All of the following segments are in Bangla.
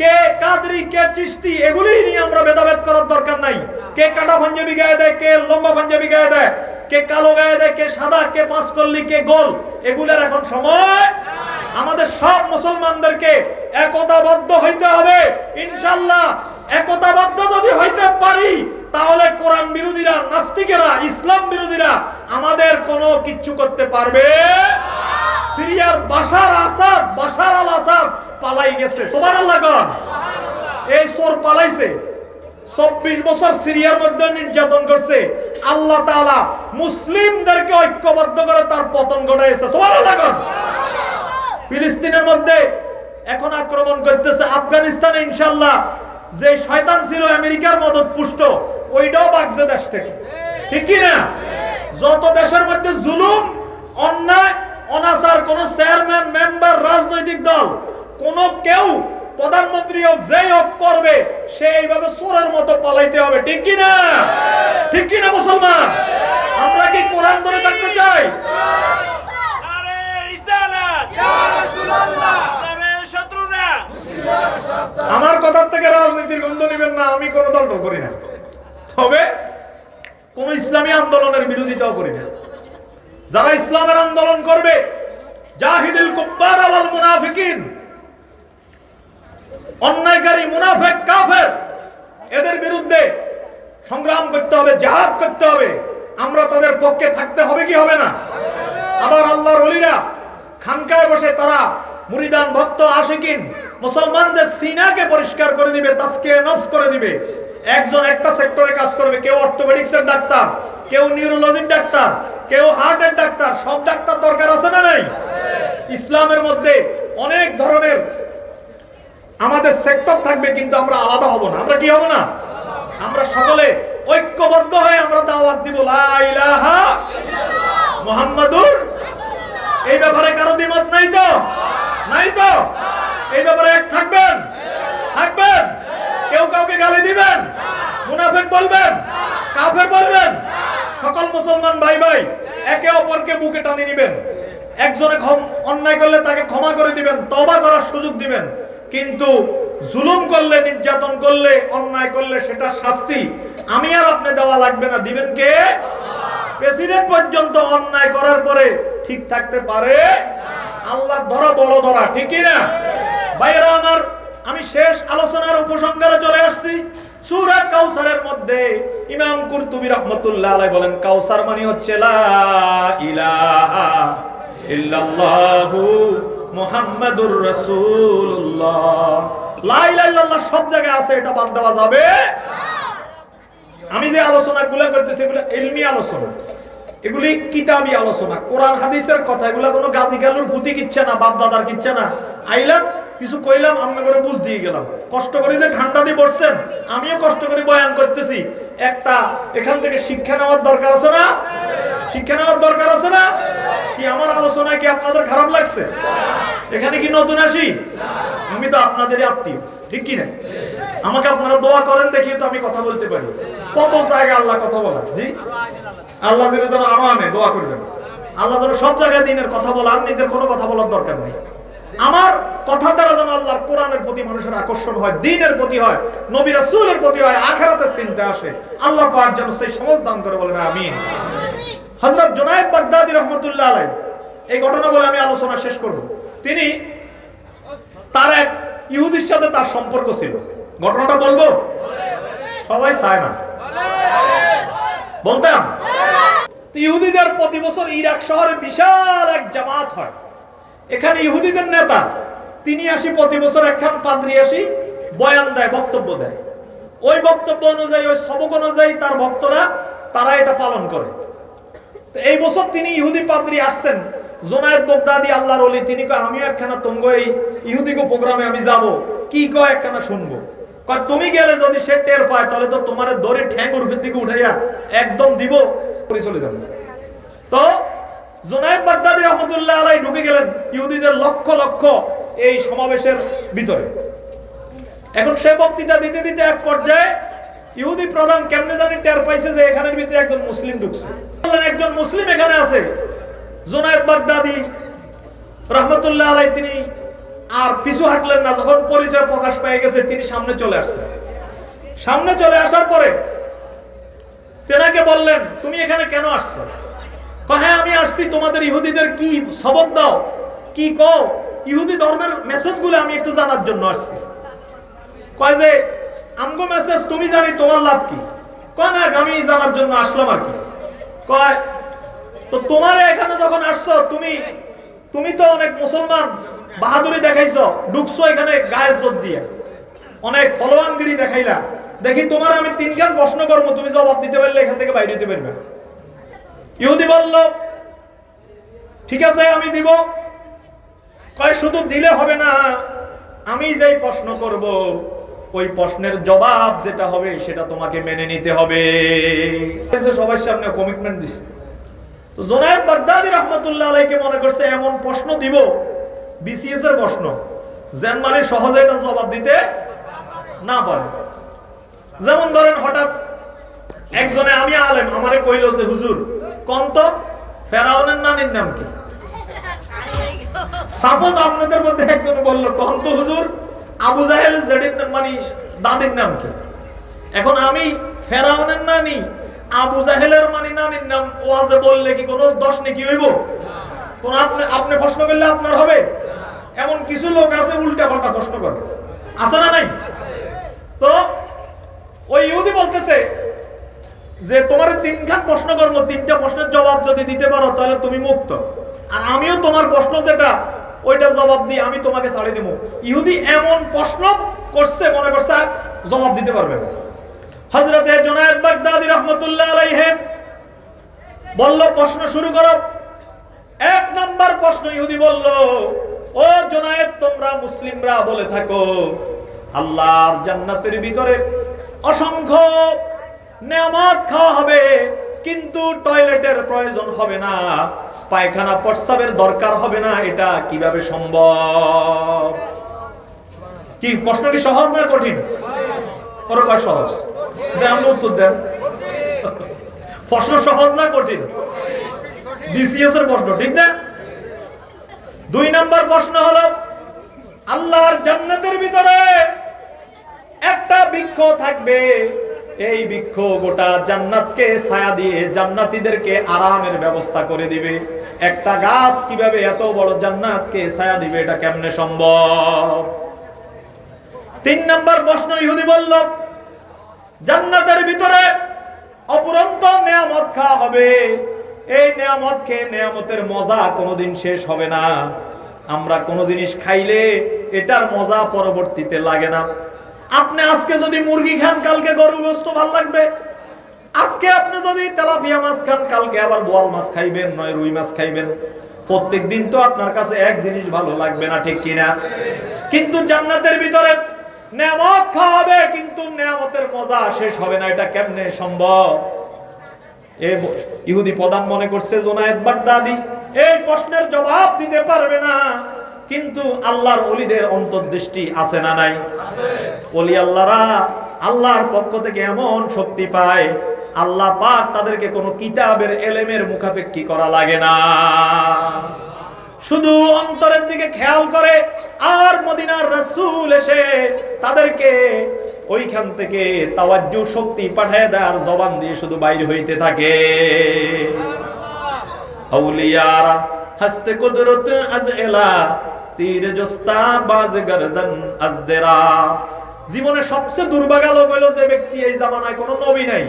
কে কাদরি, কে চিস্তি এগুলি নিয়ে আমরা ভেদাভেদ করার দরকার নাই। কে কাটা পাঞ্জাবি গায়ে দেয়, কে লম্বা পাঞ্জাবি গায়ে দেয়, কে কালো গায়ে দেয়, কে সাদা, কে পাঁচ কল্লি, কে গোল, এগুলার এখন সময়। আমাদের সব মুসলমানদেরকে একতাবদ্ধ হইতে হবে। ইনশাল্লাহ একতাবদ্ধ যদি হইতে পারি, তাহলে কোরআন বিরোধীরা, নাস্তিকেরা, ইসলাম বিরোধীরা আমাদের কোনো কিচ্ছু করতে পারবে। সিরিয়ার আল আসাদ পালাই গেছে। সুবহানাল্লাহ কোন এই সোর পালাইছে। চব্বিশ বছর সিরিয়ার মধ্যে নির্যাতন করছে। আল্লাহ তাআলা মুসলিমদেরকে ঐক্যবদ্ধ করে তার পতন ঘটাইছে। সুবহানাল্লাহ কোন ফিলিস্তিনের মধ্যে এখন আক্রমণ করতেছে আফগানিস্তানে ইনশাল্লাহ যে শয়তান ছিল আমেরিকার মদত পুষ্ট ওইটাও বাগছে দেশ থেকে। ঠিক না? যত দেশের মধ্যে জুলুম, অন্যায়, অনাচার, কোন চেয়ারম্যান মেম্বার রাজনৈতিক দল কোন কেউ প্রধানমন্ত্রী হোক যেই হোক করবে সে এইভাবে চোরের মতো পালাইতে হবে ঠিক কি না ঠিক কি না মুসলমান? আমরা কি কোরআন ধরে থাকতে চাই? আমার কথার থেকে রাজনীতির গন্ধ নেবেন না আমি কোনো দল করি না। তবে কোন ইসলামী আন্দোলনের বিরোধিতাও করি না। যারা ইসলামের আন্দোলন করবে জাহিদুল কুব্বার ওয়াল মুনাফিকিন অন্যায়কারী, মুনাফিক, কাফের, এদের বিরুদ্ধে সংগ্রাম করতে হবে, জিহাদ করতে হবে। আমরা তাদের পক্ষে থাকতে হবে কি হবে না? আবার আল্লাহর ওলিরা খানকায় বসে তারা মুরিদান ভক্ত, আশিকিন, মুসলমানদের সিনাকে পরিষ্কার করে দিবে তাসকে নফস করে দিবে। একজন একটা সেক্টরে কাজ করবে, কেউ অর্থোপেডিক্সের ডাক্তার, কেউ নিউরোলজির ডাক্তার, কেউ হার্টের ডাক্তার, সব ডাক্তার দরকার আছে না নাই? ইসলামের মধ্যে অনেক ধরনের আমাদের সেক্টর থাকবে, কিন্তু আমরা আলাদা হব না। আমরা কি হব না? আমরা সকলে ঐক্যবদ্ধ হয়ে আমরা দাওয়াত দিব, লা ইলাহা মুহাম্মাদুর এই ব্যাপারে কারও দ্বিমত নাই তো? নাই তো? এই ব্যাপারে এক থাকবেন? থাকবেন? কেউ কাউকে গালি দিবেন? মুনাফেক বলবেন? কাফের বলবেন? সকল মুসলমান ভাই ভাই, একে অপরকে বুকে টানি নিবেন। একজনে অন্যায় করলে তাকে ক্ষমা করে দিবেন তবা করার সুযোগ দিবেন। কিন্তু জুলুম করলে, নির্যাতন করলে, অন্যায় করলে সেটা শাস্তি। আমি আর আপনি দেওয়া লাগবে না। দিবেন কে? প্রেসিডেন্ট পর্যন্ত অন্যায় করার পরে ঠিক থাকতে পারে? আল্লাহ ধরা বড় ধরা, ঠিকই না? ভাইয়েরা আমার, আমি শেষ আলোচনার উপসংহারে চলে আসছি। সূরা কাউসারের মধ্যে ইমাম কুরতুবী রাহমাতুল্লাহ আলাইহি বলেন, কাউসার মানে হচ্ছে লা ইলাহা ইল্লাল্লাহু মুহাম্মাদুর রাসূলুল্লাহ। লা ইলাহা ইল্লাল্লাহ সব জায়গায় আছে, এটা বাদ দেওয়া যাবে। আমি যে আলোচনাগুলো করতেছি, এগুলো ইলমি আলোচনা। এগুলি কিতাবি আলোচনা। কোরআন, হাদিসের কথা, এগুলো কোনো গাজী গালুর পুঁতি কিচ্ছে না বাপ দাদার কিচ্ছে না। আইলাম, কিছু কইলাম, আমি করে বুঝ দিয়ে গেলাম। কষ্ট করে যে ঠান্ডা দিয়ে বসছেন, আমিও কষ্ট করে বয়ান করতেছি। একটা, এখান থেকে শিক্ষা নেওয়ার দরকার আছে না? শিক্ষা নেওয়ার দরকার আছে না? কি আমার আলোচনায় কি আপনাদের খারাপ লাগছে? এখানে কি নতুন আসি? আমি তো আপনাদেরই আত্মীয়, ঠিক কি না? আমাকে আপনারা দোয়া করেন দেখিয়ে তো আমি কথা বলতে পারি। কত জায়গায় আল্লাহ কথা বলা জি? আল্লাহ যেন যেন আরও আনে দোয়া করবেন আল্লাহ যেন সব জায়গায় দিনের কথা বলা আর নিজের কোনো কথা বলার দরকার নেই। আমার কথার দ্বারা যেন আল্লাহর কোরআনের প্রতি মানুষের আকর্ষণ হয়, দিনের প্রতি হয়, নবী রাসূলের প্রতি হয়, আখেরাতের চিন্তা আসে। আল্লাহ পাক যেন সেই সমজ দান করে বলেন, আমিন। হযরত জুনায়েদ বাগদাদি রহমতুল্লাহ আলাই এই ঘটনা বলে আমি আলোচনা শেষ করব। তিনি তার এক ইহুদির সাথে তার সম্পর্ক ছিল। ঘটনাটা বলব? সবাই চায় না। বলতাম ইহুদিদের প্রতি বছর ইরাক শহরে বিশাল এক জামাত হয়। এখানে ইহুদিদের নেতা তিনি আসি প্রতি বছর একখান পাদ্রি আসি বয়ান দেয়, বক্তব্য দেয়। ওই বক্তব্য অনুযায়ী, ওই সবক অনুযায়ী তার ভক্তরা, তারা এটা পালন করে। এই বছর তিনি ইহুদি পাদ্রি আসছেন। জোনায়েদ বগদাদি, আল্লাহর ওলি, তিনি কয়, আমিও একখানা তঙ্গ এই ইহুদিগো প্রোগ্রামে আমি যাব। কি কয়, একখানা শুনব? কয়, তুমি গেলে যদি সে টের পায়, তাহলে তো তোমার দড়ি ঠ্যাং উর্ফের দিকে উঠাইয়া একদম দিব। করে চলে যাবে। তো জোনায়েদ বাগদাদি রহমতুল্লাহ আলাই ঢুকে গেলেন ইহুদিদের লক্ষ লক্ষ এই সমাবেশের ভিতরে। এখন সে বক্তৃতা দিতে দিতে এক পর্যায়ে ইহুদি প্রধান কেমনে জানি টের পাইছে যে এখানের ভিতরে একজন মুসলিম ঢুকছে। একজন মুসলিম এখানে আছে। জোনায়েদ বাগদাদি রহমতুল্লাহ আলাই তিনি আর পিছু হাঁটলেন না, যখন পরিচয় প্রকাশ পেয়ে গেছে, তিনি সামনে চলে আসছেন। সামনে চলে আসার পরে তেনাকে বললেন, তুমি এখানে কেন আসছো? হ্যাঁ আমি আসছি, তোমাদের ইহুদিদের কি সবক দাও, কি কও? ইহুদি ধর্মের মেসেজগুলো আমি একটু জানার জন্য আসছি। কয় যে আমগো মেসেজ তুমি জানি, তোমার লাভ কি? কয়, না, আমি জানার জন্য আসলাম আর কি? কয়, তো তোমার এখানে যখন আসছো, তুমি তুমি তো অনেক মুসলমান, বাহাদুরি দেখাইছো, ঢুকছো এখানে গায়ে জোর দিয়ে। অনেক ফলোয়ানগিরি দেখাইলা। দেখি তোমার আমি তিনখান প্রশ্ন করব, তুমি জবাব দিতে পারলে এখান থেকে বাইরে দিতে পারবে। ইহুদি বলল, ঠিক আছে, আমি দিব। কয়, শুধু দিলে হবে না, আমি যেই প্রশ্ন করব ওই প্রশ্নের জবাব যেটা হবে সেটা তোমাকে মেনে নিতে হবে। সবার সামনে কমিটমেন্ট দিছে। তো জোনায়েদ বাগদাদি রহমতুল্লাহ আলাইকে মনে করছে এমন প্রশ্ন দিব বিসিএস এর প্রশ্ন যেন মানে সহজে এটা জবাব দিতে না পারে। যেমন ধরেন হঠাৎ একজনে আমি আলেম আমারে কইল যে হুজুর কন্ত ফেরাউনের নানির নাম কি? সাপোজ আপনাদের মধ্যে একজন বলল কন্ত হুজুর আবু জাহেল জেডির নাম মানে দাদির নাম কি? এখন আমি ফেরাউনের নানি, আবু জাহেলের মানে নানির নাম ওয়াজে বললে কি কোনো দোষ নাকি হইব? কোন আপনি আপনি প্রশ্ন করলে আপনার হবে। এমন কিছু লোক আছে উল্টা পাল্টা প্রশ্ন করে। আছে না নাই? তো ওই ইহুদি বলতেছে যে, তোমার তিনখান প্রশ্ন করব তিনটা প্রশ্নের জবাব যদি দিতে পারো, তাহলে তুমি মুক্ত। আর আমিও তোমার প্রশ্ন যেটা ওইটা জবাব দিয়ে আমি তোমাকে ছাড়ি দিব। ইহুদি এমন প্রশ্ন করছে, মনে করছে জবাব দিতে পারবে না। হজরতে জোনায়েদ বাগদাদি রহমতুল্লাহ আলাইহে বলল, প্রশ্ন শুরু করো। এক নাম্বার প্রশ্ন ইহুদি বলল, ও জোনায়েদ, তোমরা মুসলিমরা বলে থাকো, আল্লাহর জান্নাতের ভিতরে অসংখ্য নেয়ামত খাওয়া হবে, কিন্তু টয়লেটের প্রয়োজন হবে না। পায়খানা প্রস্রাবের দরকার হবে না, এটা কীভাবে সম্ভব? কি, প্রশ্ন কি সহজ না কঠিন? সহজ। দেন উত্তর দেন। প্রশ্ন সহজ না কঠিন? বিসিএস এর প্রশ্ন, ঠিক না? দুই নাম্বার প্রশ্ন হলো, আল্লাহর জান্নাতের ভিতরে একটা বৃক্ষ থাকবে। এই বৃক্ষ গোটা জান্নাতকে ছায়া দিয়ে জান্নাতীদেরকে আরামের ব্যবস্থা করে দিবে। একটা গাছ কীভাবে এত বড় জান্নাতকে ছায়া দিবে, এটা কেমনে সম্ভব? তিন নম্বর প্রশ্ন ইহুদি বলল, জান্নাতের ভিতরে অপুরন্ত নেয়ামত খাওয়া হবে। এই নেয়ামত খেয়ে নেয়ামতের মজা কোনোদিন শেষ হবে না। আমরা কোনো জিনিস খাইলে এটার মজা পরবর্তীতে লাগে না। আপনি আজকে যদি মুরগি খান, কালকে গরু গোস্ত ভালো লাগবে আজকে আপনি যদি তেলাপিয়া মাছ খান, কালকে আবার বোয়াল মাছ খাইবেন, নয় রুই মাছ খাইবেন প্রত্যেক দিন তো আপনার কাছে এক জিনিস ভালো লাগবে না, ঠিক কিনা? কিন্তু জান্নাতের ভিতরে নেয়ামত খাওয়াবে, কিন্তু নেয়ামতের মজা শেষ হবে না, এটা কেমনে সম্ভব? এ ইহুদি প্রধান মনে করছে, জোনায়েদ বাগদাদি, এই প্রশ্নের জবাব দিতে পারবে না, কিন্তু আল্লাহর অলিদের অন্তর্দৃষ্টি আছে না নাই? অলি আল্লাহরা আল্লাহর পক্ষ থেকে এমন শক্তি পায় আল্লাহ পাক তাদেরকে কোনো কিতাবের এলেমের মুখাপেক্ষি করা লাগে না। শুধু অন্তরের দিকে খেয়াল করে আর মদিনার রাসূল এসে তাদেরকে ওইখান থেকে তাওয়াজ্জু শক্তি পাঠায় দেয় জবান দিয়ে শুধু বাইর হইতে থাকে। হস্তে কুদরত আজ এলা, তীর জস্তা বাজ গর্দন আজ দেরা। জীবনে সবচেয়ে দুর্ভাগা লোক হলো যে ব্যক্তি এই জামানায় কোনো নবী নাই।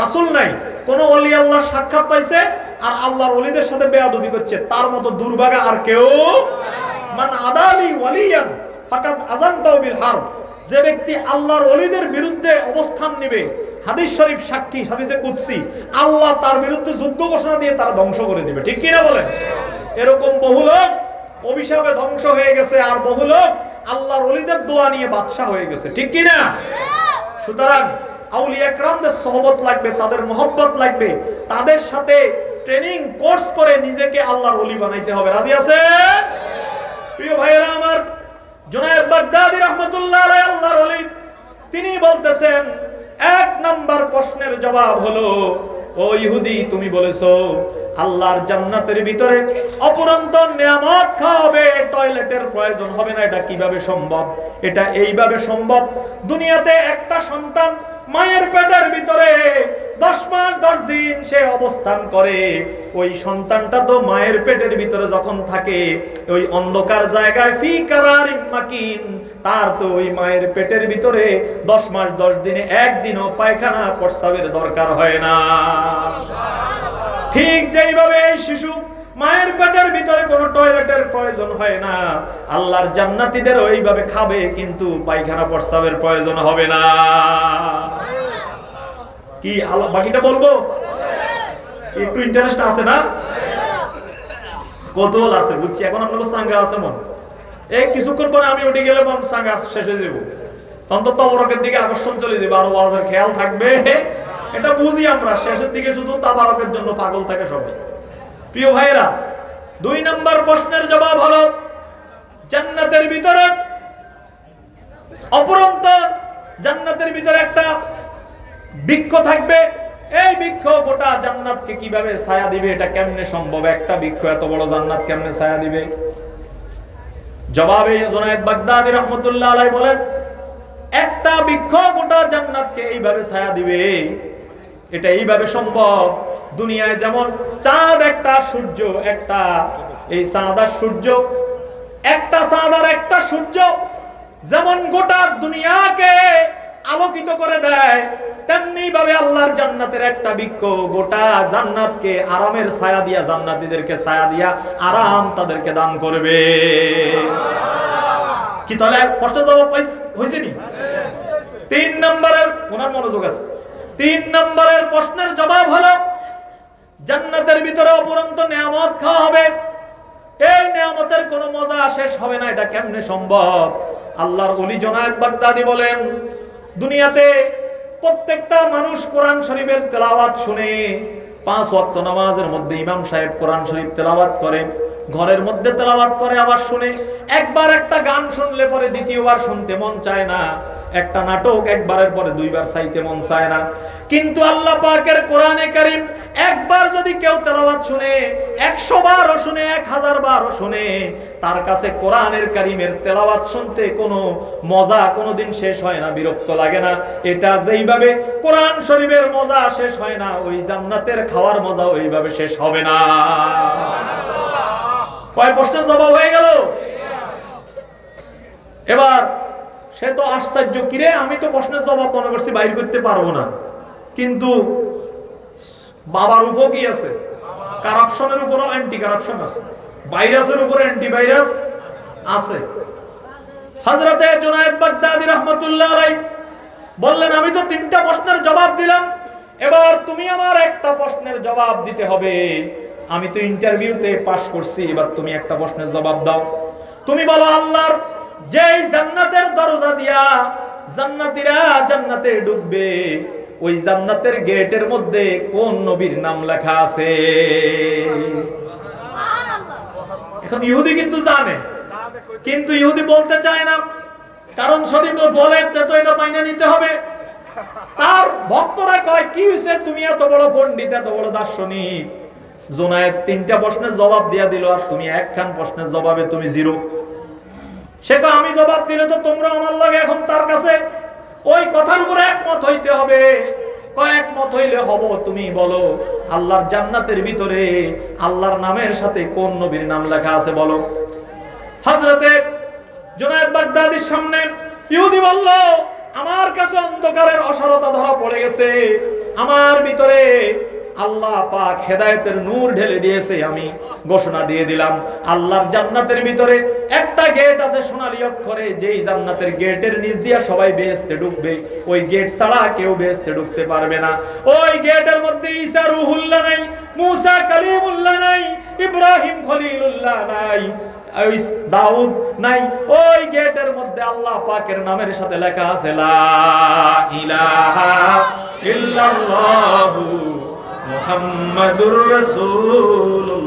রাসূল নাই। কোন অলি আল্লাহর সাক্ষাৎ পাইছে আর আল্লাহর অলিদের সাথে বেয়াদবি করছে। তার মতো দুর্ভাগা আর কেউ মান আদালি ওয়ালিয়ান ফাকাত আযানতাও বিল হারব। যে ব্যক্তি আল্লাহর অলিদের বিরুদ্ধে অবস্থান নেবে, হাদিস শরীফ সাক্ষী, হাদিসে কুদসি, আল্লাহ তার বিরুদ্ধে যুদ্ধ ঘোষণা দিয়ে তারা ধ্বংস করে দিবে। ঠিক কি না বলেন? এরকম বহু লোক অভিশাপে ধ্বংস হয়ে গেছে আর বহু লোক আল্লাহর অলিদের দোয়া নিয়ে বাদশা হয়ে গেছে। ঠিক কি না সুতরাং আউলিয়া একরামদের সহবত লাগবে, তাদের মহব্বত লাগবে, তাদের সাথে ট্রেনিং কোর্স করে নিজেকে আল্লাহর অলি বানাইতে হবে। রাজি আছে? প্রিয় ভাইয়েরা আমার, জুনায়েদ বাগদাদি রহমতুল্লাহ আল্লাহর ওলি, তিনি বলতেছেন, এক নাম্বার প্রশ্নের জবাব হলো, ও ইহুদি, তুমি বলেছ, আল্লাহর জান্নাতের ভিতরে অপরন্ত নিয়ামত খাওয়াবে, টয়লেটের প্রয়োজন হবে না, এটা কীভাবে সম্ভব? এটা এইভাবে সম্ভব? দুনিয়াতে একটা সন্তান মায়ের পেটের ভিতরে দশ মাস, দশ দিন সে অবস্থান করে। ওই সন্তানটা তো মায়ের পেটের ভিতরে যখন থাকে, ওই অন্ধকার জায়গায়, ফি কারার মাকিন, তার তো ওই মায়ের পেটের ভিতরে দশ মাস, দশ দিনে একদিনও পায়খানা, প্রস্রাবের দরকার হয় না। ঠিক যেইভাবে শিশু মায়ের পেটের ভিতরে কোনো টয়লেটের প্রয়োজন হয় না। আল্লাহর জান্নাতীদের ওইভাবে খাবে, কিন্তু পায়খানা প্রস্রাবের প্রয়োজন হবে না। কি বাকিটা বলব? একটু ইন্টারেস্ট আছে না? কৌতূহল আছে, বুঝছি। এখন আপনার সাঙ্গা আছে মন। এই কিছুক্ষণ পরে আমি উঠে গেলে মন সাঙ্গা শেষ যাব। তখন তো তবরকের দিকে আকর্ষণ চলে যাবে, আর ওয়াজের খেয়াল থাকবে। এটা বুঝি আমরা, শেষের দিকে শুধু তাবারকের জন্য পাগল থাকে সবাই। প্রিয় ভাইয়েরা, দুই নম্বর প্রশ্নের জবাব হলো, জান্নাতের ভিতরে অপরন্ত জান্নাতের ভিতরে একটা বৃক্ষ থাকবে। এই বৃক্ষ গোটা জান্নাতকে কীভাবে ছায়া দিবে, এটা কেমনে সম্ভব? একটা বৃক্ষ এত বড় জান্নাত কেমনে ছায়া দিবে? জবাবে জোনায়েদ বাগদাদি রহমতুল্লাহ আলাই বলেন, একটা বৃক্ষ গোটা জান্নাতকে এইভাবে ছায়া দিবে, এটা এইভাবে সম্ভব? দুনিয়ায় যেমন চাঁদ একটা, সূর্য একটা, এই চাঁদ আর সূর্য একটা, চাঁদ আর একটা, সূর্য যেমন গোটা দুনিয়াকে আলোকিত করে দেয় তেমনি ভাবে আল্লাহর জান্নাতের একটা বৃক্ষ গোটা জান্নাতকে আরামের ছায়া দিয়া, জান্নাতীদেরকে ছায়া দিয়া আরাম তাদেরকে দান করবে। কি তাহলে প্রশ্ন জবাব হয়েছে নি? তিন নম্বরের, ওনার মনোযোগ আছে। তিন নম্বরের প্রশ্নের জবাব হলো জান্নাতের ভিতরে অপরন্ত নিয়ামত খাওয়া হবে। এই নিয়ামতের কোনো মজা শেষ হবে না, এটা কেমনে সম্ভব? আল্লাহর অলি জনায়ক বাগদাদি বলেন, দুনিয়াতে প্রত্যেকটা মানুষ কোরআন শরীফের তেলাওয়াত শুনে, পাঁচ ওয়াক্ত নামাজের মধ্যে ইমাম সাহেব কোরআন শরীফ তেলাওয়াত করে। ঘরের মধ্যে তেলাওয়াত করে, আবার শুনে। একবার একটা গান শুনলে পরে দ্বিতীয়বার শুনতে মন চায় না। একটা নাটক একবারের পরে দুইবার চাইতে মন চায় না। কিন্তু আল্লাহ পাকের কোরআনে কারিম একবার যদি কেউ তেলাওয়াত শুনে, একশো বারও শুনে, এক হাজার বারও শুনে, তার কাছে কোরআনের কারিমের তেলাওয়াত শুনতে কোনো মজা কোনোদিন শেষ হয় না, বিরক্ত লাগে না। এটা যেইভাবে কোরআন শরীফের মজা শেষ হয় না, ওই জান্নাতের খাওয়ার মজা ওইভাবে শেষ হবে না। কয় প্রশ্নের জবাব হয়ে গেল? এবার সে তো আশ্চর্য, কিরে, আমি তো প্রশ্নের জবাব মনে করছি বাইর করতে পারব না। কিন্তু বাবার উপর কি আছে? কারাপশনের উপরও অ্যান্টি কারাপশন আছে। ভাইরাসের উপরে অ্যান্টি ভাইরাস আছে। হযরতে জুনায়েদ বাগদাদি রাহমাতুল্লাহ আলাইহি বললেন, আমি তো তিনটা প্রশ্নের জবাব দিলাম, এবার তুমি আমার একটা প্রশ্নের জবাব দিতে হবে। আমি তো ইন্টারভিউতে পাশ করছি এবার তুমি একটা প্রশ্নের জবাব দাও। তুমি বলো আল্লাহর যেই জান্নাতের দরজা দিয়া জান্নাতীরা জান্নাতে ঢুকবে ওই জান্নাতের গেটের মধ্যে কোন নবীর নাম লেখা আছে? এখন ইহুদি কিন্তু জানে কিন্তু ইহুদি বলতে চায় না। কারণ যদি বলে তো এটা মাইনে নিতে হবে। তার ভক্তরা কয় কি হয়েছে তুমি এত বড় পণ্ডিত এত বড় দার্শনিক। জোনায়ের তিনটা প্রশ্নের জবাব দিয়া দিল, আর তুমি একখান প্রশ্নের জবাবে তুমি জিরো। সে তো আমি জবাব দিলে তো তোমরা আমার লাগে এখন তার কাছে ওই কথার উপরে একমত হইতে হবে। কয়েক মত হইলে হব তুমি বলো, আল্লাহর জান্নাতের ভিতরে আল্লাহর নামের সাথে কোন নবীর নাম লেখা আছে বলো? হজরতে জুনায়েদ বাগদাদির সামনে, ইহুদি বলল, আমার কাছে অন্ধকারের অসারতা ধরা পড়ে গেছে। আমার ভিতরে আল্লাহ পাক হেদায়েতের নূর ঢেলে দিয়েছে, আমি ঘোষণা দিয়ে দিলাম। আল্লাহর জান্নাতের ভিতরে একটা গেট আছে সোনালী অক্ষরে, যেই জান্নাতের গেটের নিচ দিয়া সবাই বেহেস্তে ঢুকবে ওই গেট ছাড়া কেউ বেহেস্তে ঢুকতে পারবে না। ওই গেটের মধ্যে ঈসা রুহুল্লাহ নাই, মুসা কালিমুল্লাহ নাই, ইব্রাহিম খলিলুল্লাহ নাই, ওই দাউদ নাই। ওই গেটের মধ্যে আল্লাহ পাকের নামের সাথে লেখা আছে, লা ইলাহা ইল্লাল্লাহু মুহাম্মাদুর রাসূলুল্লাহ।